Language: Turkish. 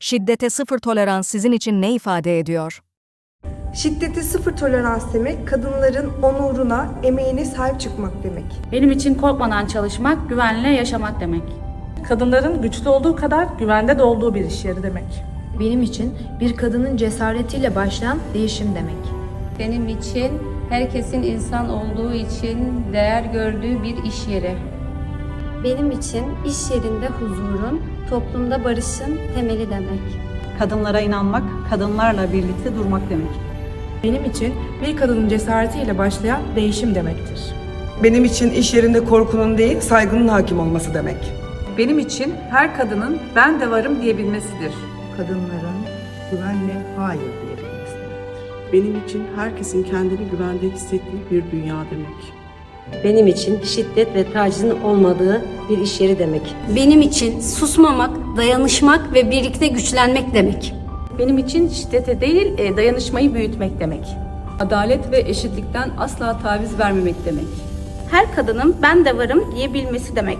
Şiddete sıfır tolerans sizin için ne ifade ediyor? Şiddete sıfır tolerans demek, kadınların onuruna, emeğine sahip çıkmak demek. Benim için korkmadan çalışmak, güvenle yaşamak demek. Kadınların güçlü olduğu kadar güvende de olduğu bir iş yeri demek. Benim için bir kadının cesaretiyle başlayan değişim demek. Benim için herkesin insan olduğu için değer gördüğü bir iş yeri. Benim için iş yerinde huzurun, toplumda barışın temeli demek. Kadınlara inanmak, kadınlarla birlikte durmak demek. Benim için bir kadının cesaretiyle başlayan değişim demektir. Benim için iş yerinde korkunun değil, saygının hakim olması demek. Benim için her kadının ben de varım diyebilmesidir. kadınların güvenle hayır diyebilmesi. Benim için herkesin kendini güvende hissettiği bir dünya demek. Benim için şiddet ve tacizin olmadığı bir iş yeri demek. Benim için susmamak, dayanışmak ve birlikte güçlenmek demek. Benim için şiddete değil, e, dayanışmayı büyütmek demek. Adalet ve eşitlikten asla taviz vermemek demek. Her kadının ben de varım diyebilmesi demek.